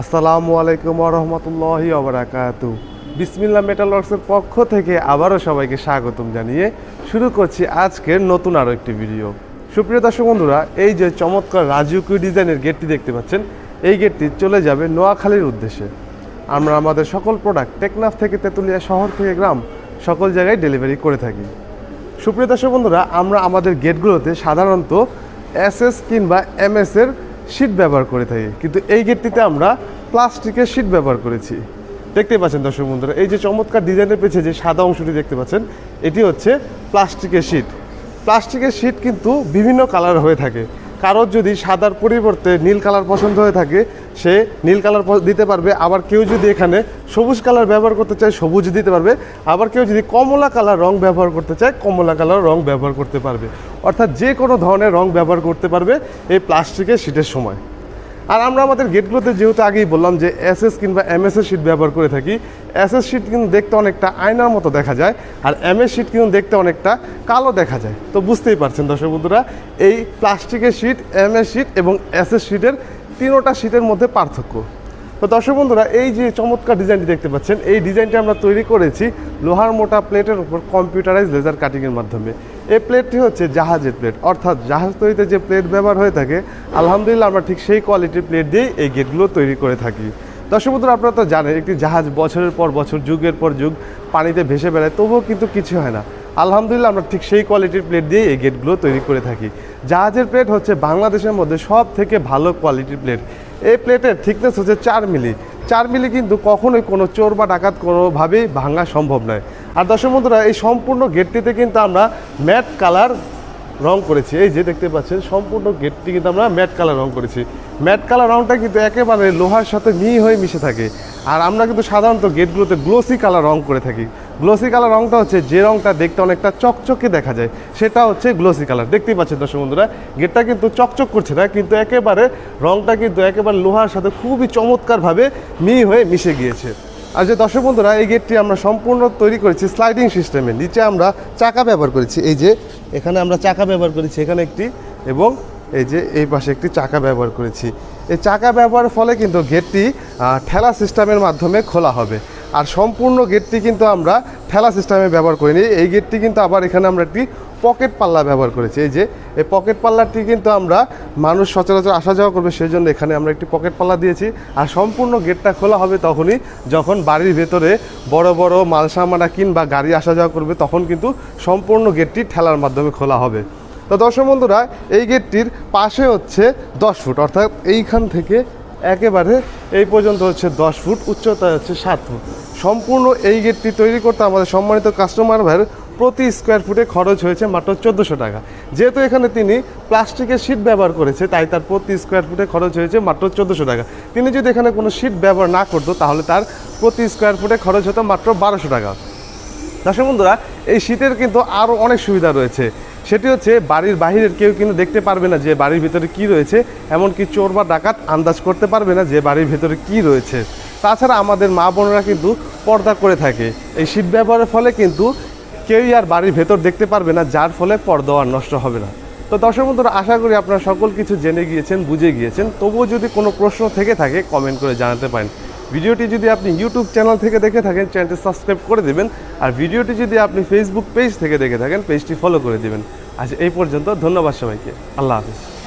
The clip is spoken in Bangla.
আসসালামু আলাইকুম রহমতুল্লাহি ওবরাকাতু বিসমিল্লা মেটাল ওয়ার্কসের পক্ষ থেকে আবারও সবাইকে স্বাগতম জানিয়ে শুরু করছি আজকের নতুন আরও একটি ভিডিও। সুপ্রিয় দর্শক বন্ধুরা, এই যে চমৎকার রাজুকি ডিজাইনের গেটটি দেখতে পাচ্ছেন, এই গেটটি চলে যাবে নোয়াখালীর উদ্দেশ্যে। আমরা আমাদের সকল প্রোডাক্ট টেকনাফ থেকে তেঁতুলিয়া শহর থেকে গ্রাম সকল জায়গায় ডেলিভারি করে থাকি। সুপ্রিয় দর্শক বন্ধুরা, আমরা আমাদের গেটগুলোতে সাধারণত এস এস কিংবা এমএস এর শীট ব্যবহার করে থাকি। কিন্তু এই গেটটিতে আমরা প্লাস্টিকের শীট ব্যবহার করেছি। দেখতে পাচ্ছেন দর্শক বন্ধুরা, এই যে চমৎকার ডিজাইনের পেছে যে সাদা অংশটি দেখতে পাচ্ছেন, এটি হচ্ছে প্লাস্টিকের শীট প্লাস্টিকের শীট কিন্তু বিভিন্ন কালার হয়ে থাকে। কারোর যদি সাদার পরিবর্তে নীল কালার পছন্দ হয়ে থাকে, সে নীল কালার দিতে পারবে। আবার কেউ যদি এখানে সবুজ কালার ব্যবহার করতে চায় সবুজ দিতে পারবে। আবার কেউ যদি কমলা কালার রং ব্যবহার করতে চায়, কমলা কালার রং ব্যবহার করতে পারবে। অর্থাৎ যে কোনো ধরনের রং ব্যবহার করতে পারবে এই প্লাস্টিকের শীতের সময়। আর আমরা আমাদের গেটগুলোতে যেহেতু আগেই বললাম যে এসএস কিংবা এমএস এর শিট ব্যবহার করে থাকি, এসএস শিট কিন্তু দেখতে অনেকটা আয়নার মতো দেখা যায় আর এমএস শিট কিন্তু দেখতে অনেকটা কালো দেখা যায়। তো বুঝতেই পারছেন দর্শক বন্ধুরা, এই প্লাস্টিকের শিট এমএস শিট এবং এসএস শিটের তিনোটা শিটের মধ্যে পার্থক্য। তো দর্শক বন্ধুরা, এই যে চমৎকার ডিজাইনটি দেখতে পাচ্ছেন, এই ডিজাইনটি আমরা তৈরি করেছি লোহার মোটা প্লেটের উপর কম্পিউটারাইজ লেজার কাটিংয়ের মাধ্যমে। এই প্লেটটি হচ্ছে জাহাজের প্লেট অর্থাৎ জাহাজ তৈরিতে যে প্লেট ব্যবহার হয়ে থাকে, আলহামদুলিল্লাহ আমরা ঠিক সেই কোয়ালিটির প্লেট দিয়েই এই গেটগুলো তৈরি করে থাকি। দর্শক বন্ধুরা, আপনারা তো জানেন, একটি জাহাজ বছরের পর বছর, যুগের পর যুগ, পানিতে ভেসে বেড়ায়, তবুও কিন্তু কিছু হয় না। আলহামদুলিল্লাহ, আমরা ঠিক সেই কোয়ালিটির প্লেট দিয়ে এই গেটগুলো তৈরি করে থাকি। জাহাজের প্লেট হচ্ছে বাংলাদেশের মধ্যে সব থেকে ভালো কোয়ালিটির প্লেট এই প্লেটের থিকনেস হচ্ছে চার মিলি। চার মিলে কিন্তু কখনোই কোনো চোর বা ডাকাত কোনোভাবেই ভাঙা সম্ভব নয়। আর দর্শক বন্ধুরা, এই সম্পূর্ণ গেটটিতে কিন্তু আমরা ম্যাট কালার রং করেছি। এই যে দেখতে পাচ্ছেন, সম্পূর্ণ গেটটি কিন্তু আমরা ম্যাট কালার রং করেছি। ম্যাট কালার রংটা কিন্তু একেবারে লোহার সাথে মিহি হয়ে মিশে থাকে। আর আমরা কিন্তু সাধারণত গেটগুলোতে গ্লোসি কালার রং করে থাকি। গ্লোসি কালার রংটা হচ্ছে যে রংটা দেখতে অনেকটা চকচকে দেখা যায়, সেটা হচ্ছে গ্লোসি কালার। দেখতেই পাচ্ছেন দর্শক বন্ধুরা, গেটটা কিন্তু চকচক করছে না, কিন্তু একেবারে রংটা কিন্তু একেবারে লোহার সাথে খুবই চমৎকারভাবে মিহি হয়ে মিশে গিয়েছে। আর যে দর্শক বন্ধুরা, এই গেটটি আমরা সম্পূর্ণ তৈরি করেছি স্লাইডিং সিস্টেমে, নিচে আমরা চাকা ব্যবহার করেছি। এই যে এখানে আমরা চাকা ব্যবহার করেছি, এখানে একটি এবং এই যে এই পাশে একটি চাকা ব্যবহার করেছি। এই চাকা ব্যবহারের ফলে কিন্তু গেটটি ঠেলা সিস্টেমের মাধ্যমে খোলা হবে। আর সম্পূর্ণ গেটটি কিন্তু আমরা ঠেলা সিস্টেমে ব্যবহার করিনি। এই গেটটি কিন্তু আবার এখানে আমরা একটি পকেট পাল্লা ব্যবহার করেছি। এই যে, এই পকেট পাল্লাটি কিন্তু আমরা মানুষ সচরাচর আসা যাওয়া করবে সেই জন্য এখানে আমরা একটি পকেট পাল্লা দিয়েছি। আর সম্পূর্ণ গেটটা খোলা হবে তখনই যখন বাড়ির ভেতরে বড় বড় মালসামানা কিংবা গাড়ি আসা যাওয়া করবে, তখন কিন্তু সম্পূর্ণ গেটটি ঠেলার মাধ্যমে খোলা হবে। তো দর্শক বন্ধুরা, এই গেটটির পাশে হচ্ছে দশ ফুট। অর্থাৎ এইখান থেকে একেবারে এই পর্যন্ত হচ্ছে দশ ফুট উচ্চতা হচ্ছে সাত ফুট। সম্পূর্ণ এই গেটটি তৈরি করতে আমাদের সম্মানিত কাস্টমার ভাইয়ের প্রতি স্কোয়ার ফুটে খরচ হয়েছে মাত্র চোদ্দোশো টাকা। যেহেতু এখানে তিনি প্লাস্টিকের শীট ব্যবহার করেছে, তাই তার প্রতি স্কোয়ার ফুটে খরচ হয়েছে মাত্র চোদ্দোশো টাকা। তিনি যদি এখানে কোনো শীট ব্যবহার না করতো, তাহলে তার প্রতি স্কোয়ার ফুটে খরচ হতো মাত্র বারোশো টাকা। দর্শক বন্ধুরা, এই শীতের কিন্তু আরও অনেক সুবিধা রয়েছে। সেটি হচ্ছে বাড়ির বাহিরের কেউ কিন্তু দেখতে পারবে না যে বাড়ির ভিতরে কি রয়েছে, এমনকি চোর বা ডাকাত আন্দাজ করতে পারবে না যে বাড়ির ভেতরে কি রয়েছে। তাছাড়া আমাদের মা বোনেরা কিন্তু পর্দা করে থাকে। এই শীত ব্যবহারের ফলে কিন্তু কেউই আর বাড়ির ভেতর দেখতে পারবে না, যার ফলে পর্দা আর নষ্ট হবে না। তো দর্শক বন্ধুরা, আশা করি আপনারা সকল কিছু জেনে গিয়েছেন, বুঝে গিয়েছেন। তবুও যদি কোনো প্রশ্ন থেকে থাকে কমেন্ট করে জানাতে পারেন। ভিডিওটি যদি আপনি ইউটিউব চ্যানেল থেকে দেখে থাকেন, চ্যানেলটি সাবস্ক্রাইব করে দেবেন। আর ভিডিওটি যদি আপনি ফেসবুক পেজ থেকে দেখে থাকেন পেজটি ফলো করে দেবেন। আচ্ছা এই পর্যন্ত, ধন্যবাদ সবাইকে। আল্লাহ হাফিজ।